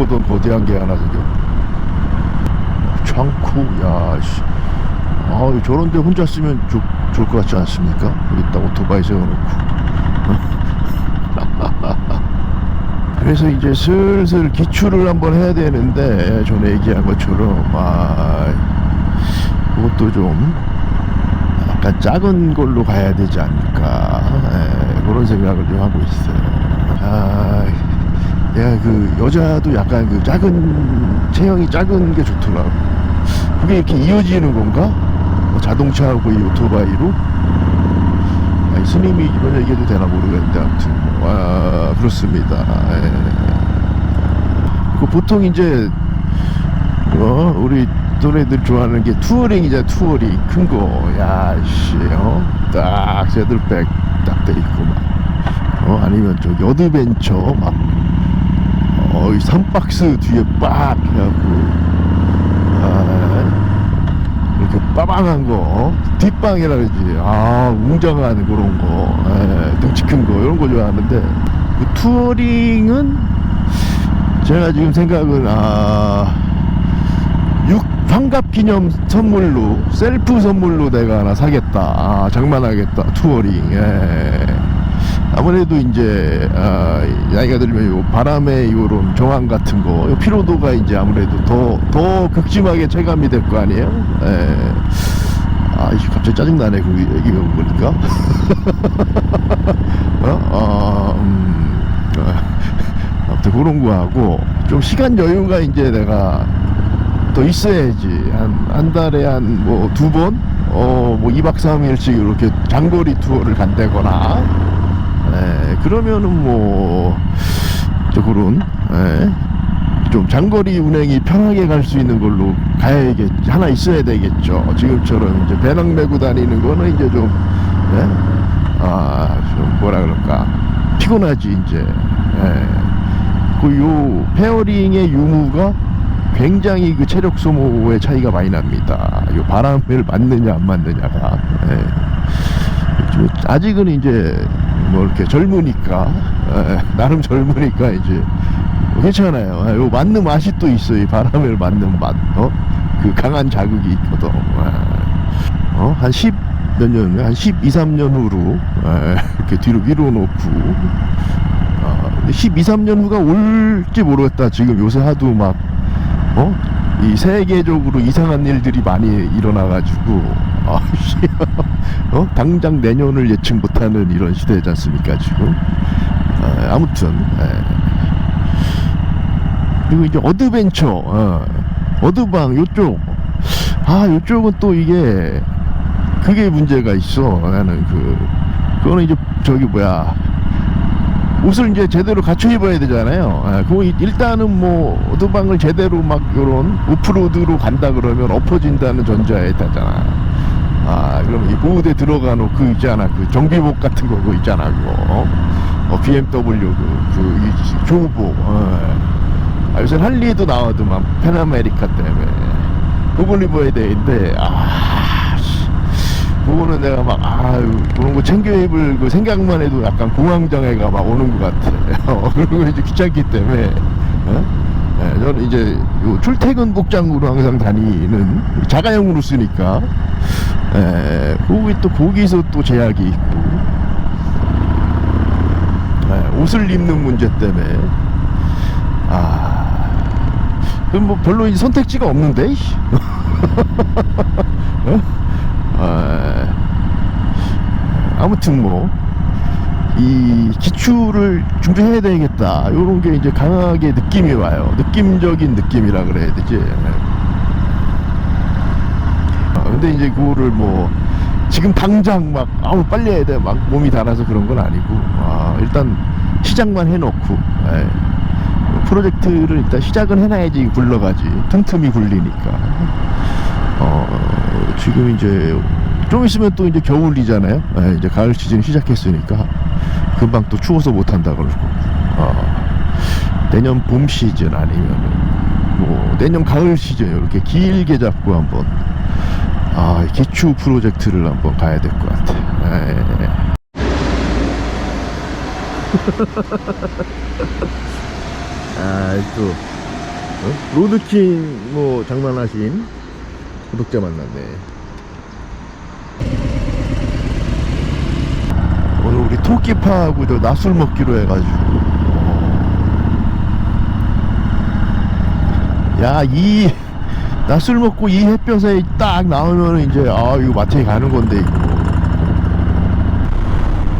보던 거대한 게 하나 저기 창쿠 야씨. 아 저런데 혼자 쓰면 좋, 좋을 것 같지 않습니까? 여기다 오토바이 세워놓고. 그래서 이제 슬슬 기출을 한번 해야 되는데 전에 얘기한 것처럼 아 그것도 좀 약간 작은 걸로 가야 되지 않을까. 예, 그런 생각을 좀 하고 있어요. 아 내가 그 여자도 약간 그 작은 체형이 작은 게 좋더라고 그게 이렇게 이어지는 건가? 뭐 자동차하고 이 오토바이로 아니, 스님이 이런 얘기해도 되나 모르겠는데 아무튼 뭐, 아, 그렇습니다 예. 그 보통 이제 어, 우리 또래들 좋아하는 게 투어링이자 투어링 큰 거. 야, 씨, 어? 딱 새들백 딱 돼 있고 막. 어, 아니면 저기 어드벤처 막. 어, 이 3박스 뒤에 빡 해갖고. 아, 이렇게 빠방한 거. 어? 뒷방이라 그러지. 아, 웅장한 그런 거. 예, 등치 큰 거. 이런 거 좋아하는데. 그 투어링은 제가 지금 생각은, 아, 육 환갑 기념 선물로 셀프 선물로 내가 하나 사겠다 아, 장만하겠다 투어링 예. 아무래도 이제 아, 나이가 들면 요 바람의 요런 정황 같은 거 요 피로도가 이제 아무래도 더 더 극심하게 체감이 될 거 아니에요 예. 아 이씨, 갑자기 짜증 나네 그 얘기 보니까 어? 어, 음, 어, 아무튼 그런 거 하고 좀 시간 여유가 이제 내가 더 있어야지 한, 한 달에 한 뭐 두 번? 어, 뭐 2박 3일씩 이렇게 장거리 투어를 간다거나 에, 그러면은 뭐, 저 그런, 에, 좀 장거리 운행이 편하게 갈 수 있는 걸로 가야겠, 하나 있어야 되겠죠. 지금처럼 이제 배낭 메고 다니는 거는 이제 좀, 예? 아, 좀 뭐라 그럴까. 피곤하지, 이제. 예. 그요 페어링의 유무가 굉장히 그 체력 소모의 차이가 많이 납니다. 요 바람을 맞느냐 안 맞느냐가. 예. 좀 아직은 이제 뭐 이렇게 젊으니까 예, 나름 젊으니까 이제 괜찮아요. 예, 요 맞는 맛이 또 있어요. 이 바람을 맞는 맛. 어? 그 강한 자극이 있거든. 예. 어? 한 10, 몇 년, 한 12, 3년 후로, 예, 이렇게 뒤로 밀어놓고, 아, 12, 3년 후가 올지 모르겠다. 지금 요새 하도 막, 어? 이 세계적으로 이상한 일들이 많이 일어나가지고, 아, 씨, 어? 당장 내년을 예측 못하는 이런 시대지 않습니까, 지금? 아, 아무튼, 예. 그리고 이제 어드벤처, 어, 어드방, 요쪽. 아, 요쪽은 또 이게, 그게 문제가 있어. 나는 그, 그거는 이제, 저기 뭐야. 옷을 이제 제대로 갖춰 입어야 되잖아요. 아, 이- 일단은 뭐 오토방을 제대로 막 요런 오프로드로 간다 그러면 엎어진다는 전제하에 있다잖아. 아, 그러면 이 보호대 들어가놓고 그 있잖아. 그 정비복 같은 거 그거 있잖아. 그거. 어? 어, BMW 그, 그, 이 교복. 어. 아, 요새 할리에도 나와도만 페나메리카 때문에. 그걸 입어야 되는데, 아, 씨. 그거는 내가 막 아유 그런 거 챙겨 입을 그 생각만 해도 약간 공황장애가 막 오는 것 같아. 어, 그리고 이제 귀찮기 때문에 어? 예, 저는 이제 요 출퇴근 복장으로 항상 다니는 자가용으로 쓰니까 예, 거기 또 거기서 또 제약이 있고 예, 옷을 입는 문제 때문에 아 그럼 뭐 별로 이 선택지가 없는데? 아, 아무튼 뭐, 이 기출을 준비해야 되겠다. 요런 게 이제 강하게 느낌이 와요. 느낌적인 느낌이라 그래야 되지. 아, 근데 이제 그거를 뭐, 지금 당장 막, 아우, 빨리 해야 돼. 막 몸이 닳아서 그런 건 아니고, 아, 일단 시작만 해놓고, 예. 프로젝트를 일단 시작은 해놔야지 굴러가지. 틈틈이 굴리니까. 어, 지금 이제 좀 있으면 또 이제 겨울이잖아요. 예, 이제 가을 시즌 시작했으니까 금방 또 추워서 못 한다 그러고. 어, 내년 봄 시즌 아니면은 뭐 내년 가을 시즌 이렇게 길게 잡고 한번 아, 기초 프로젝트를 한번 가야 될 것 같아. 예. 아또 어? 로드킹 뭐 장난하신 구독자 만났네. 오늘 우리 토끼파하고 저 낮술 먹기로 해가지고. 야, 이 낮술 먹고 이 햇볕에 딱 나오면 이제 아 이거 마트에 가는 건데 이거.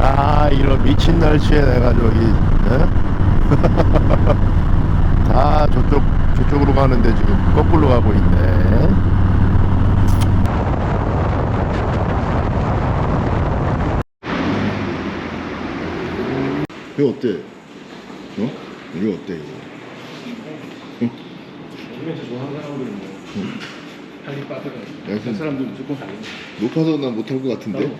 아 이런 미친 날씨에 내가 저기 에? 다 저쪽 저쪽으로 가는데 지금 거꾸로 가고 있네. 이거 어때? 어? 이거 어때 이거? 주변에서 좋아하는 사람들은 뭐 빨리 빠져가 야, 그 사람들 무조건 달려 높아서 난 못할 것 같은데?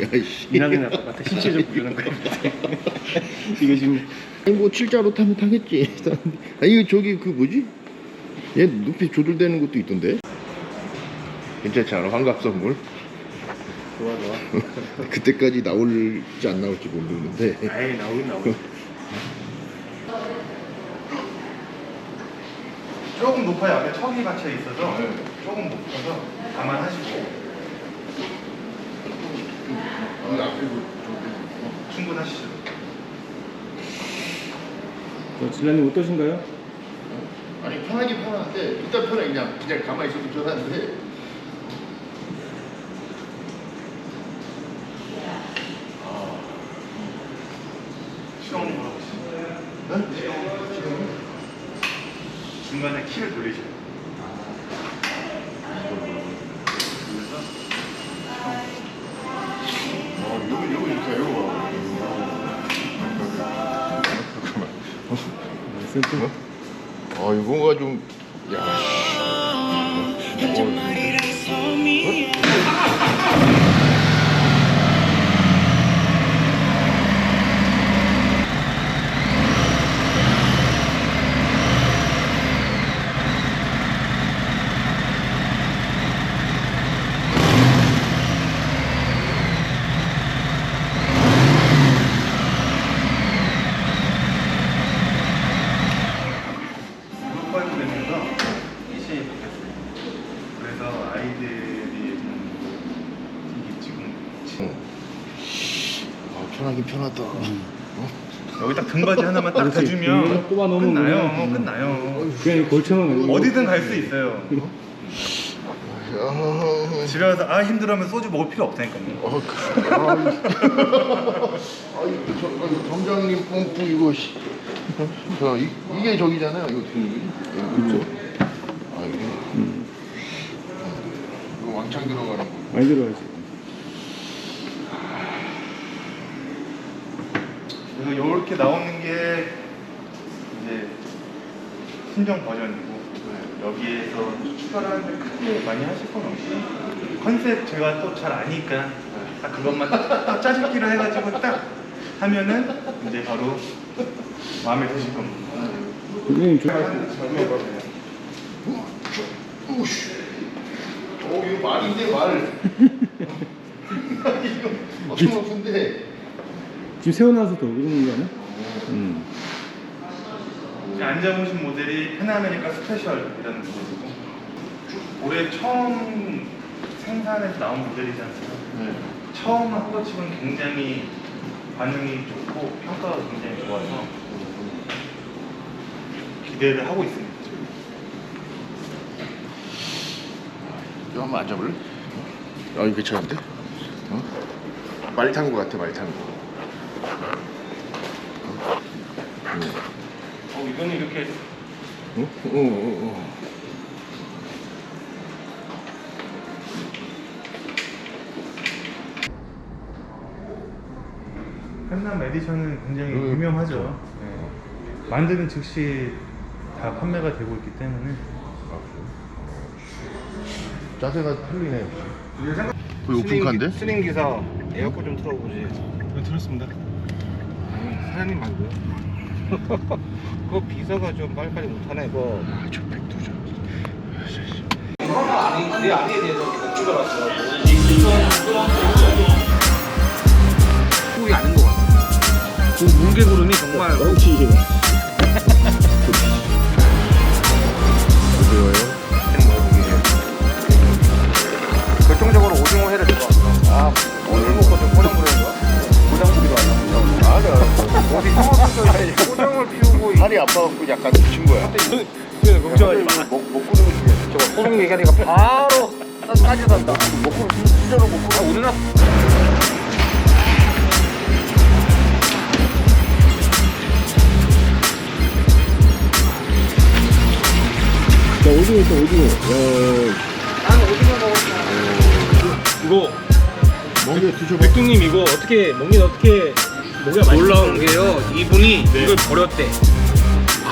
야이씨 이나그나 똑같아 신체적 그런 거 이게 지금 아니 뭐 칠자로 타면 타겠지 아 이거 저기 그 뭐지? 얘 높이 조절되는 것도 있던데? 괜찮지 않아? 환갑 선물? 좋아 좋아. 그때까지 나올지 안 나올지 모르는데. 에이 나오긴 나오긴 조금 높아요. 앞에 척이 갇혀 있어서 조금 높아서 감안하시고. 충분하시죠. 저 진라님 어떠신가요? 아니 편하긴 편한데 일단 편해. 그냥 그냥 가만히 있어도 편한데 시동을 걸어보시죠. 중간에 키를 돌리셔요. 어, 이거 이거 좋다 이거 센터 아 이거가 좀 야. 씨. 어, 루파이프 되면서 이시이 바뀌었어요. 그래서 아이들이 좀 이게 지금 아, 편 하긴 편하다. 여기 딱 등받이 하나만 딱 그렇지. 이거 꼽아 넣으면 끝나요. 그냥, 음. 끝나요. 그냥 걸쳐놓으면 어디든 갈 수 있어요. 야, 집에 와서 아 힘들어하면 소주 먹을 필요 없다니까요. 어, 그, 아, 이- 저, 아, 점장님 pom프 이거 씨. 저, 이, 이게 저기잖아요. 이거 어떻게 누구지? 그렇죠. 아 이게 이거 왕창 들어가는 거. 많이 들어가지 그래서 이렇게 나오는 게 이제 신정 버전이고 여기에서 추가를 크게 많이 하실 건 없이 컨셉 제가 또 잘 아니까 딱 그것만 딱 짜집기로 해가지고 딱 하면은 이제 바로 마음에 드실 겁니다. 우씨. 어, 이거 말인데 말. 이거 엄청 높은데. 지금 세워놔서 더 그러는 거 아니야? 음. 이제 앉아보신 모델이 페나메리카 스페셜이라는 모델이고 올해 처음 생산해서 나온 모델이지 않습니까? 네. 처음 한거 치고는 굉장히 반응이 좋고 평가가 굉장히 좋아서 기대를 하고 있습니다. 이거 한번 앉아볼래? 아 이거 괜찮은데? 어? 많이 탄 거 같아 많이 탄 거. 어, 이거는 이렇게 어? 어, 어, 어. 펜남 에디션은 굉장히 음, 유명하죠. 네. 만드는 즉시 다 판매가 되고 있기 때문에 자세가 틀리네. 거의 오픈카인데? 스님 기사 에어컨 좀 틀어보지. 네, 들었습니다. 사장님 말고요. 그거 비서가 좀 빨리빨리 못하네 이거. 아저 백두죠. 아니 내 아니에 대해서 찍어봤어. 후이 아닌 것 같아. 그 뭉개가 정말 팔이 아파갖고 약간 미친 거야. 걱정하지 마. 목, 목 구르는 게. 저거 포장 얘기하니까 바로 따지단다. 목 구르, 진짜로 목 구르. 아, 오늘 나 자, 오징어 있다, 오징어. 야, 나는 오징어 먹었어. 이거 멍게 드셔봐. 백두님 이거 어떻게 먹는 어떻게? 놀라운 게요. 이분이 네. 이걸 버렸대.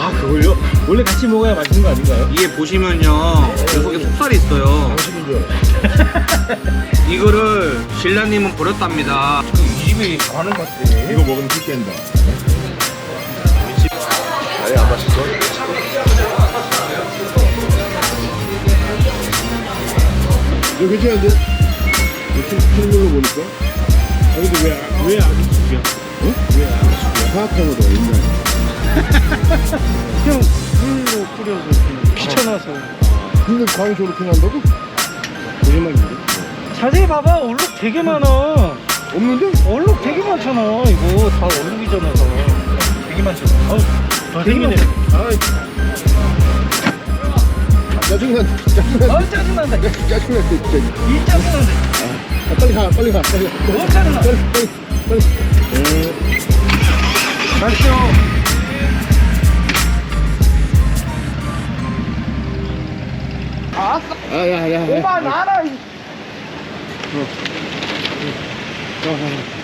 아 그걸요? 원래 같이 먹어야 맛있는 거 아닌가요? 이게 보시면요. 이 속에 속살이 있어요. 당신인 줄 알아. 이거를 신라님은 버렸답니다. 이 집이 잘하는 것 같아. 이거 먹으면 피 깬다. 아니, 안 맛있어? 이거 괜찮은데? 이거 튀는 걸로 보니까? 아 근데 왜왜 아직 죽여? 어? 왜안 죽여? 사악하거든, 옛날에. 그냥 물로 끓여서 귀찮아서. 근데 광이 저렇게 난다고? 거짓말인데? 자세히 봐봐. 얼룩 되게 많아. 없는데? 얼룩 되게 많잖아. 이거 다 얼룩이잖아. 다. 되게 많잖아. 어, 되게 많네. 짜증난다, 짜증난다. 아 짜증난다. 짜증난다, 진짜. 이 짜증난다. 아, 빨리 가, 빨리 가, 빨리 가. 너무 짜증나. 빨리, 빨리, 빨리. 에, 맛있 어. 아, 야, 야, 야. 오빠 나라. 이- 어, 어.